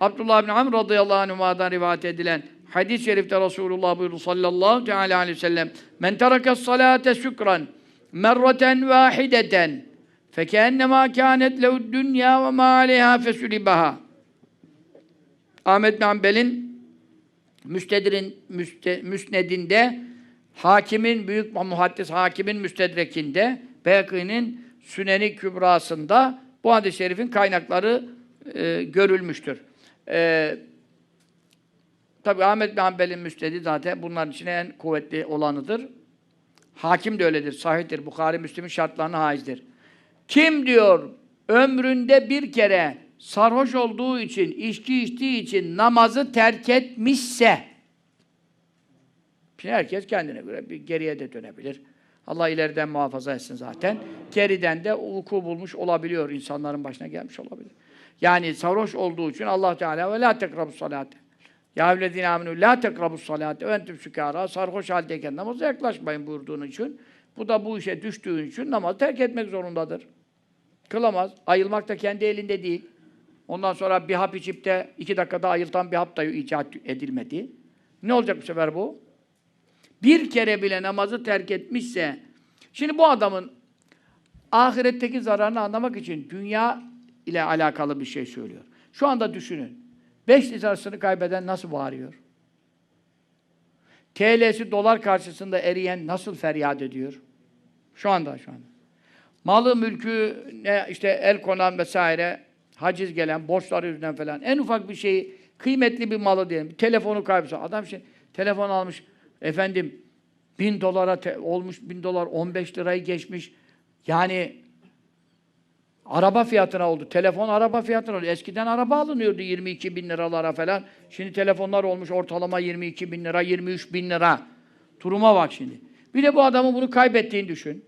Abdullah bin Amr radıyallahu anhuma'dan rivayet edilen hadis-i şerifte Resulullah buyurdu sallallahu teala aleyhi ve sellem Men terake salate şükran merraten vahideten fekennema kânet lehu dünya ve mâ aleyhâ fesülibaha Ahmet bin Hanbel'in Müstedrin müste, müsnedinde hakimin büyük muhaddis hakimin müstedrekinde Beyakî'nin Süneni Kübrasında bu hadis-i şerifin kaynakları e, görülmüştür. E, Tabi Ahmet bin Hanbel'in müstedi zaten bunların içine en kuvvetli olanıdır. Hakim de öyledir, sahihtir. Bukhari, Müslim'in şartlarına haizdir. Kim diyor ömründe bir kere sarhoş olduğu için, içki içtiği için namazı terk etmişse Şimdi herkes kendine göre bir geriye de dönebilir. Allah ileriden muhafaza etsin zaten. Geriden de vuku bulmuş olabiliyor. insanların başına gelmiş olabilir. Yani sarhoş olduğu için Allah Teala ve la tekrabus salate. Ya evlezine aminu la tekrabus salate ve entüm sükara. Sarhoş haldeyken namaza yaklaşmayın buyurduğun için. Bu da bu işe düştüğün için namazı terk etmek zorundadır. Kılamaz. Ayılmak da kendi elinde değil. Ondan sonra bir hap içip de iki dakikada ayıltan bir hap da icat edilmedi. Ne olacak bu sefer bu? Bir kere bile namazı terk etmişse, şimdi bu adamın ahiretteki zararını anlamak için dünya ile alakalı bir şey söylüyor. Şu anda düşünün. Beş lirasını kaybeden nasıl bağırıyor? TL'si dolar karşısında eriyen nasıl feryat ediyor? Şu anda, şu anda. Malı, mülkü, ne işte el konan vesaire, haciz gelen, borçları yüzünden falan. En ufak bir şeyi, kıymetli bir malı diyelim. Bir telefonu kaybetse. Adam şey, telefon almış. Efendim, bin dolara olmuş, bin dolar 15 lirayı geçmiş. Yani araba fiyatına oldu. Telefon araba fiyatına oldu. Eskiden araba alınıyordu 22 bin liralara falan. Şimdi telefonlar olmuş ortalama 22 bin lira, 23 bin lira. Duruma bak şimdi. Bir de bu adamın bunu kaybettiğini düşün.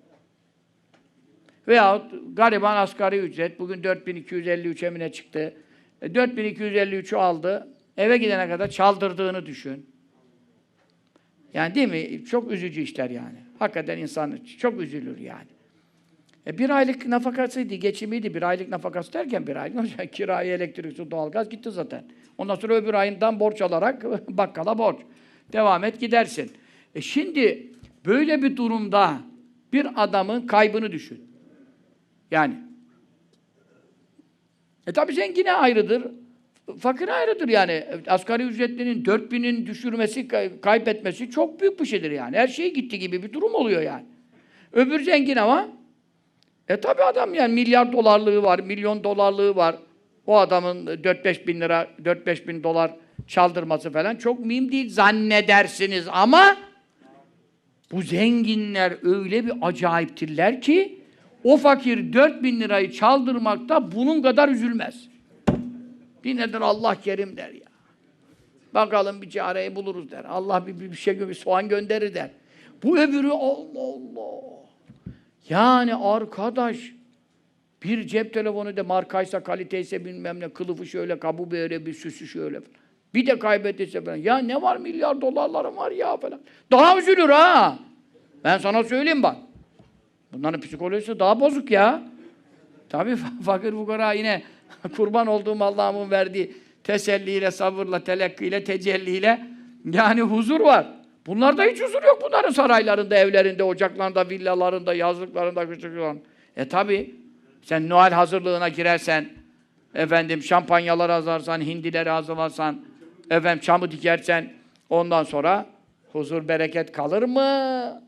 Veyahut gariban asgari ücret bugün 4253 emine çıktı. E, 4253'ü aldı. Eve gidene kadar çaldırdığını düşün. Yani değil mi? Çok üzücü işler yani. Hakikaten insan çok üzülür yani. E bir aylık nafakasıydı, geçimiydi. Bir aylık nafakası derken bir aylık kirayı, elektrik, su, doğalgaz gitti zaten. Ondan sonra öbür ayından borç alarak bakkala borç. Devam et gidersin. E şimdi böyle bir durumda bir adamın kaybını düşün. Yani. E tabi zengine ayrıdır. Fakir ayrıdır yani. Asgari ücretlinin 4000'in düşürmesi, kay- kaybetmesi çok büyük bir şeydir yani. Her şey gitti gibi bir durum oluyor yani. Öbür zengin ama e tabi adam yani milyar dolarlığı var, milyon dolarlığı var. O adamın 4-5 bin lira, 4-5 bin dolar çaldırması falan çok mühim değil zannedersiniz ama bu zenginler öyle bir acayiptirler ki o fakir 4 bin lirayı çaldırmakta bunun kadar üzülmez. Bir nedir Allah kerim der ya. Bakalım bir çareyi buluruz der. Allah bir, bir, bir şey bir soğan gönderir der. Bu öbürü Allah Allah. Yani arkadaş bir cep telefonu da markaysa, kaliteyse bilmem ne, kılıfı şöyle, kabı böyle, bir süsü şöyle falan. Bir de kaybettiyse falan. Ya ne var milyar dolarlarım var ya falan. Daha üzülür ha. Ben sana söyleyeyim bak. Bunların psikolojisi daha bozuk ya. Tabii fakir fukara yine kurban olduğum Allah'ımın verdiği teselliyle, sabırla, telekkiyle, tecelliyle yani huzur var. Bunlarda hiç huzur yok bunların saraylarında, evlerinde, ocaklarında, villalarında, yazlıklarında, kışlıklarında. E tabi sen Noel hazırlığına girersen, efendim şampanyalar hazırlarsan, hindileri hazırlarsan, efendim çamı dikersen, ondan sonra huzur, bereket kalır mı?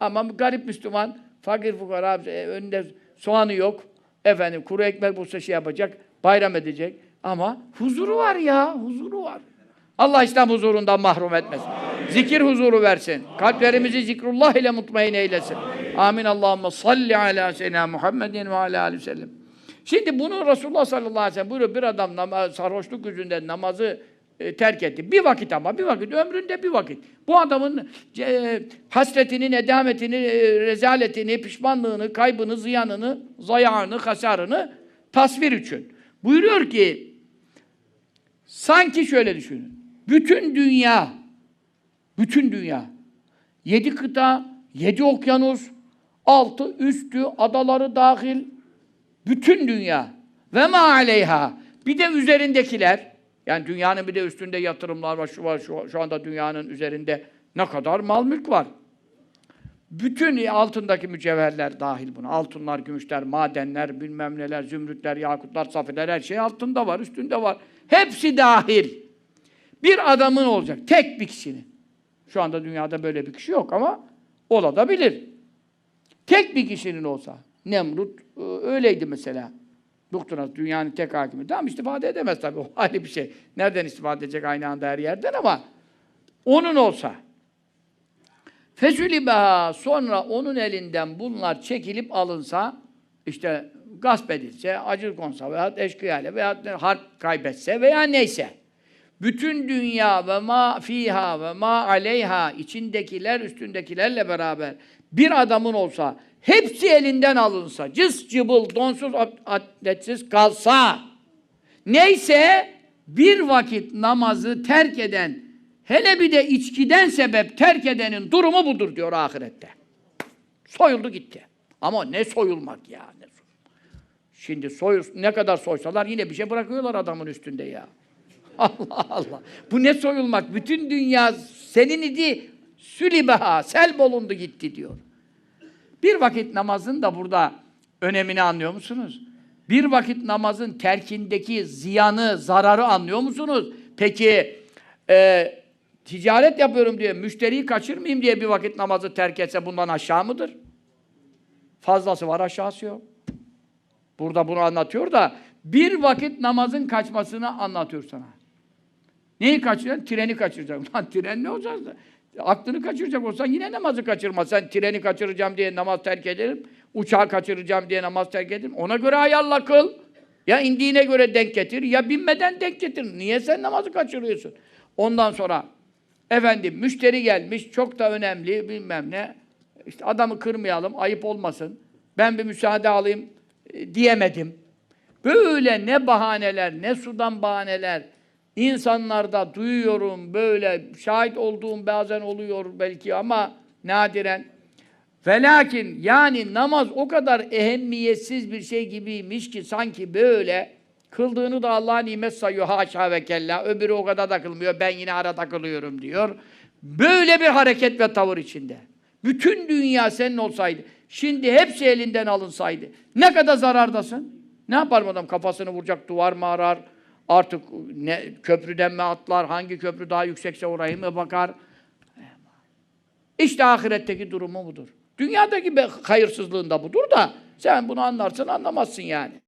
Ama garip Müslüman, fakir fukara, e, önünde soğanı yok, efendim kuru ekmek bulsa şey yapacak, bayram edecek. Ama huzuru var ya, huzuru var. Allah İslam huzurundan mahrum etmesin. Zikir huzuru versin. Kalplerimizi zikrullah ile mutmain eylesin. Amin. Allahümme salli ala seyyidina Muhammedin ve ala aleyhi sellem. Şimdi bunu Resulullah sallallahu aleyhi ve sellem buyuruyor. Bir adam namaz, sarhoşluk yüzünden namazı e, terk etti. Bir vakit ama bir vakit. Ömründe bir vakit. Bu adamın e, hasretini, nedametini, e, rezaletini, pişmanlığını, kaybını, ziyanını, zayağını, hasarını tasvir için. Buyuruyor ki sanki şöyle düşünün. Bütün dünya bütün dünya yedi kıta, yedi okyanus, altı, üstü, adaları dahil bütün dünya ve ma aleyha Bir de üzerindekiler, yani dünyanın bir de üstünde yatırımlar var, şu var, şu, şu anda dünyanın üzerinde ne kadar mal mülk var. Bütün altındaki mücevherler dahil buna. Altınlar, gümüşler, madenler, bilmem neler, zümrütler, yakutlar, safirler her şey altında var, üstünde var. Hepsi dahil. Bir adamın olacak, tek bir kişinin. Şu anda dünyada böyle bir kişi yok ama olabilir. Tek bir kişinin olsa. Nemrut e, öyleydi mesela. Buktunas dünyanın tek hakimi. Tamam istifade edemez tabii. O ayrı bir şey. Nereden istifade edecek aynı anda her yerden ama onun olsa. Fesülibeha sonra onun elinden bunlar çekilip alınsa işte gasp edilse, acil konsa veya eşkıyayla veya harp kaybetse veya neyse. Bütün dünya ve ma fiha ve ma aleyha içindekiler üstündekilerle beraber bir adamın olsa hepsi elinden alınsa cız cıbıl donsuz atletsiz kalsa neyse bir vakit namazı terk eden hele bir de içkiden sebep terk edenin durumu budur diyor ahirette. Soyuldu gitti. Ama ne soyulmak ya. Şimdi soy, ne kadar soysalar yine bir şey bırakıyorlar adamın üstünde ya. Allah Allah. Bu ne soyulmak? Bütün dünya senin idi. Sülibeha, sel bolundu gitti diyor. Bir vakit namazın da burada önemini anlıyor musunuz? Bir vakit namazın terkindeki ziyanı, zararı anlıyor musunuz? Peki e, ticaret yapıyorum diye, müşteriyi kaçırmayayım diye bir vakit namazı terk etse bundan aşağı mıdır? Fazlası var, aşağısı yok. Burada bunu anlatıyor da bir vakit namazın kaçmasını anlatıyor sana. Neyi kaçıracaksın? Treni kaçıracaksın. Lan tren ne olacak? Aklını kaçıracak olsan yine namazı kaçırma. Sen treni kaçıracağım diye namaz terk ederim. Uçağı kaçıracağım diye namaz terk ederim. Ona göre ayarla kıl. Ya indiğine göre denk getir ya binmeden denk getir. Niye sen namazı kaçırıyorsun? Ondan sonra efendim müşteri gelmiş çok da önemli bilmem ne. İşte adamı kırmayalım ayıp olmasın. Ben bir müsaade alayım e, diyemedim. Böyle ne bahaneler ne sudan bahaneler insanlarda duyuyorum böyle şahit olduğum bazen oluyor belki ama nadiren. Velakin yani namaz o kadar ehemmiyetsiz bir şey gibiymiş ki sanki böyle kıldığını da Allah nimet sayıyor haşa ve kella. Öbürü o kadar da kılmıyor ben yine arada kılıyorum diyor. Böyle bir hareket ve tavır içinde. Bütün dünya senin olsaydı, şimdi hepsi elinden alınsaydı, ne kadar zarardasın? Ne yapar adam? Kafasını vuracak, duvar mı arar? Artık ne, köprüden mi atlar? Hangi köprü daha yüksekse orayı mı bakar? İşte ahiretteki durumu budur. Dünyadaki hayırsızlığında budur da sen bunu anlarsın anlamazsın yani.